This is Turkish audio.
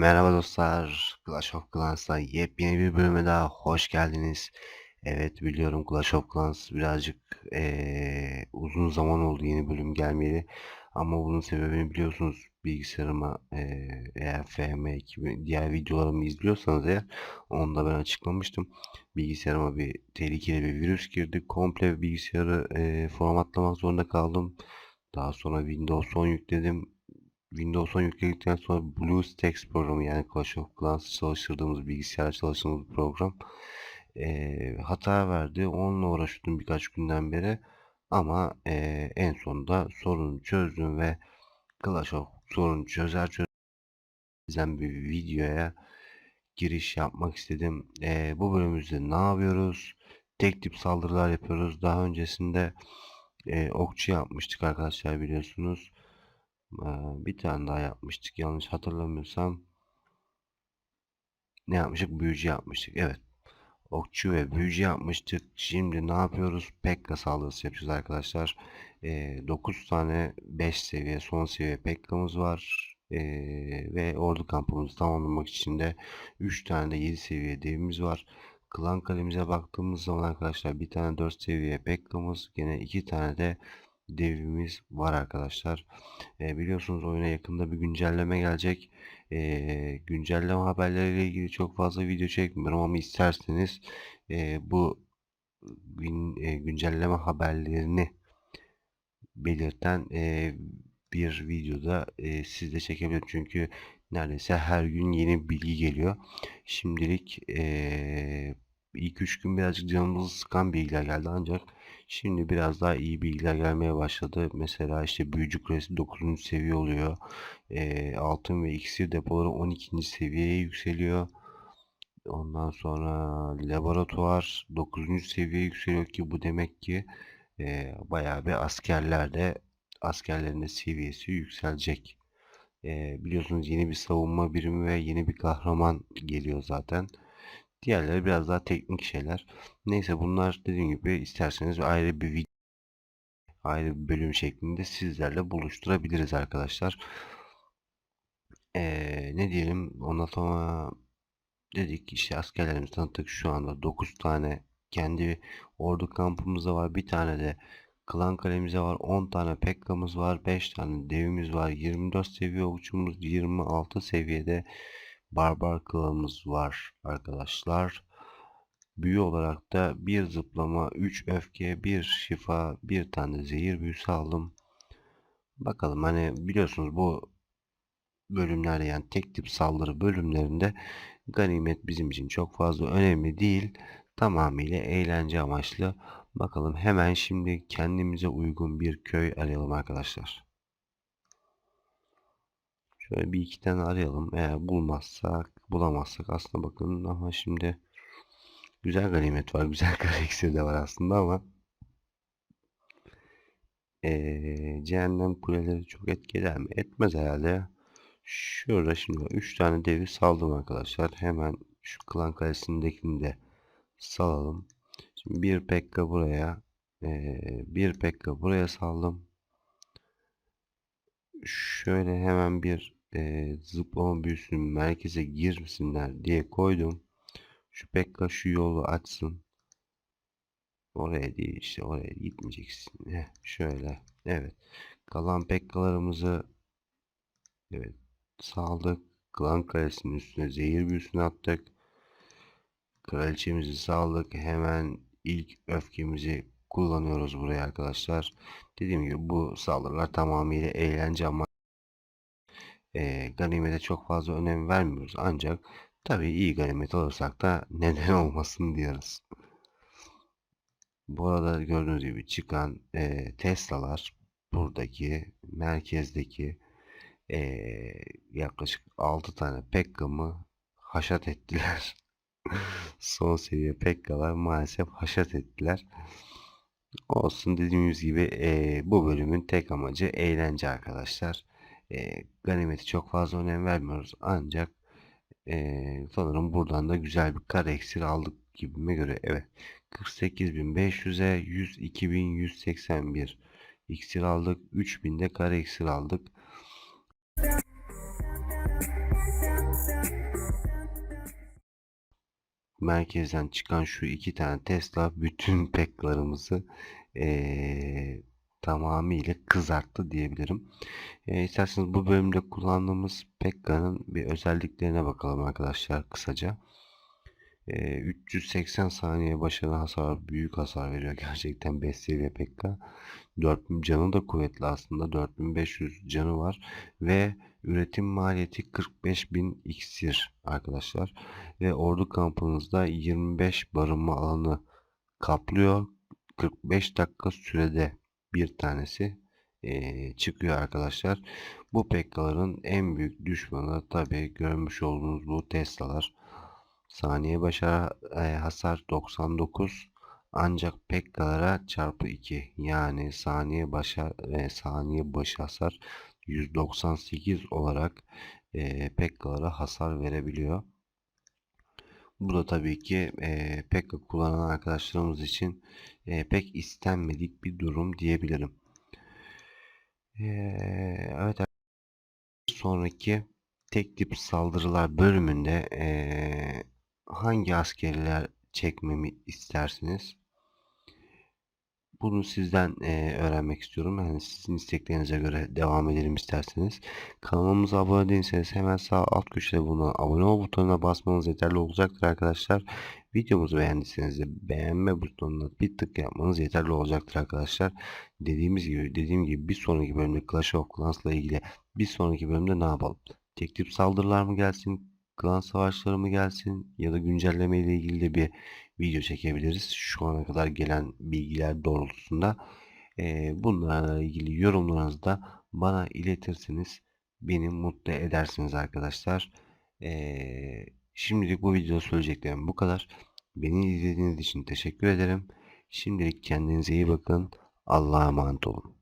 Merhaba dostlar, Clash of Clans'ta yepyeni bir bölüme daha hoş geldiniz. Evet biliyorum Clash of Clans birazcık eee, uzun zaman oldu yeni bölüm gelmeyeli. Ama bunun sebebini biliyorsunuz bilgisayarıma eee, eğer FM gibi diğer videolarımı izliyorsanız eğer onu da ben açıklamıştım. Bilgisayarıma bir tehlikeli bir virüs girdi. Komple bilgisayarı eee, formatlamak zorunda kaldım. Daha sonra Windows 10 yükledim. Windows 10 yükledikten sonra BlueStacks programı yani Clash of Clans çalıştırdığımız bilgisayar çalıştığımız program eee, hata verdi. Onunla uğraştım birkaç günden beri ama eee, en sonunda sorunu çözdüm ve Clash of sorunu çözer çözmez bir videoya giriş yapmak istedim. Eee, bu bölümümüzde ne yapıyoruz? Tek tip saldırılar yapıyoruz. Daha öncesinde eee, okçu yapmıştık arkadaşlar biliyorsunuz. Bir tane daha yapmıştık yanlış hatırlamıyorsam. Ne yapmıştık? Büyücü yapmıştık. Evet. Okçu ve büyücü yapmıştık. Şimdi ne yapıyoruz? Pekka saldırısı yapacağız arkadaşlar. Ee, 9 tane 5 seviye son seviye Pekka'mız var. Ee, ve ordu kampımızı tamamlamak için de 3 tane de 7 seviye devimiz var. Klan kalemize baktığımız zaman arkadaşlar bir tane 4 seviye Pekka'mız gene 2 tane de devimiz var arkadaşlar. E, biliyorsunuz oyuna yakında bir güncelleme gelecek. E, güncelleme haberleriyle ilgili çok fazla video çekmiyorum ama isterseniz e, bu gün, e, güncelleme haberlerini belirten e, bir videoda e, siz de çekebilirim. Çünkü neredeyse her gün yeni bilgi geliyor. Şimdilik e, ilk 3 gün birazcık canımızı sıkan bilgiler geldi ancak Şimdi biraz daha iyi bilgiler gelmeye başladı. Mesela işte büyücü kulesi 9. seviye oluyor. E, altın ve iksir depoları 12. seviyeye yükseliyor. Ondan sonra laboratuvar 9. seviyeye yükseliyor ki bu demek ki e, bayağı bir askerlerde askerlerin de seviyesi yükselecek. E, biliyorsunuz yeni bir savunma birimi ve yeni bir kahraman geliyor zaten. Diğerleri biraz daha teknik şeyler. Neyse bunlar dediğim gibi isterseniz ayrı bir video ayrı bir bölüm şeklinde sizlerle buluşturabiliriz arkadaşlar. Ee, ne diyelim? Ondan sonra dedik işte askerlerimizi tanıttık. Şu anda 9 tane kendi ordu kampımızda var. Bir tane de klan kalemize var. 10 tane pekka'mız var. 5 tane devimiz var. 24 seviye okçumuz. 26 seviyede barbar klanımız var arkadaşlar büyü olarak da bir zıplama 3 öfke 1 şifa bir tane zehir büyüsü aldım bakalım hani biliyorsunuz bu bölümlerde yani tek tip saldırı bölümlerinde ganimet bizim için çok fazla önemli değil. Tamamıyla eğlence amaçlı. Bakalım hemen şimdi kendimize uygun bir köy arayalım arkadaşlar. Şöyle bir iki tane arayalım. Eğer bulmazsak, bulamazsak aslında bakın ama şimdi güzel ganimet var. Güzel kara de var aslında ama ee, cehennem kuleleri çok etkiler mi? Etmez herhalde. Şurada şimdi 3 tane devi saldım arkadaşlar. Hemen şu klan kalesindekini de salalım. Şimdi bir pekka buraya ee, bir pekka buraya saldım. Şöyle hemen bir e, zıplama büyüsünün merkeze girsinler diye koydum. Şu pekka şu yolu açsın. Oraya değil işte oraya gitmeyeceksin. Heh, şöyle. Evet. Kalan pekkalarımızı evet saldık. Klan kalesinin üstüne zehir büyüsünü attık. Kraliçemizi saldık. Hemen ilk öfkemizi kullanıyoruz buraya arkadaşlar. Dediğim gibi bu saldırılar tamamıyla eğlence ama e, ganimete çok fazla önem vermiyoruz. Ancak tabii iyi ganimet alırsak da neden olmasın diyoruz. Bu arada gördüğünüz gibi çıkan e, Tesla'lar buradaki merkezdeki ee, yaklaşık 6 tane Pekka'mı haşat ettiler. Son seviye Pekka'lar maalesef haşat ettiler. Olsun dediğimiz gibi e, bu bölümün tek amacı eğlence arkadaşlar e, ganimeti çok fazla önem vermiyoruz. Ancak e, sanırım buradan da güzel bir kare eksir aldık gibime göre. Evet 48.500'e 102.181 iksir aldık. 3000'de kare iksir aldık. Merkezden çıkan şu iki tane Tesla bütün peklarımızı ee, tamamıyla kızarttı diyebilirim. E, isterseniz bu bölümde kullandığımız Pekka'nın bir özelliklerine bakalım arkadaşlar kısaca. E, 380 saniye başarılı hasar büyük hasar veriyor gerçekten 5 seviye Pekka. 4000 canı da kuvvetli aslında 4500 canı var ve üretim maliyeti 45.000 iksir arkadaşlar ve ordu kampınızda 25 barınma alanı kaplıyor 45 dakika sürede bir tanesi eee, çıkıyor arkadaşlar. Bu Pekka'ların en büyük düşmanı tabi görmüş olduğunuz bu Tesla'lar. Saniye başa e, hasar 99 ancak Pekka'lara çarpı 2 yani saniye başa e, saniye başı hasar 198 olarak e, Pekka'lara hasar verebiliyor. Bu da tabii ki e, Pekka kullanan arkadaşlarımız için e, pek istenmedik bir durum diyebilirim. E, evet sonraki tek tip saldırılar bölümünde e, hangi askerler çekmemi istersiniz? Bunu sizden e, öğrenmek istiyorum. Yani sizin isteklerinize göre devam edelim isterseniz. Kanalımıza abone değilseniz hemen sağ alt köşede bulunan abone ol butonuna basmanız yeterli olacaktır arkadaşlar. Videomuzu beğendiyseniz de beğenme butonuna bir tık yapmanız yeterli olacaktır arkadaşlar. Dediğimiz gibi dediğim gibi bir sonraki bölümde Clash of Clans ile ilgili bir sonraki bölümde ne yapalım? Tek saldırılar mı gelsin? Klan savaşları mı gelsin? Ya da güncelleme ile ilgili de bir video çekebiliriz. Şu ana kadar gelen bilgiler doğrultusunda. Ee, bunlarla ilgili yorumlarınızı da bana iletirseniz beni mutlu edersiniz arkadaşlar. Ee, şimdilik bu videoda söyleyeceklerim bu kadar. Beni izlediğiniz için teşekkür ederim. Şimdilik kendinize iyi bakın. Allah'a emanet olun.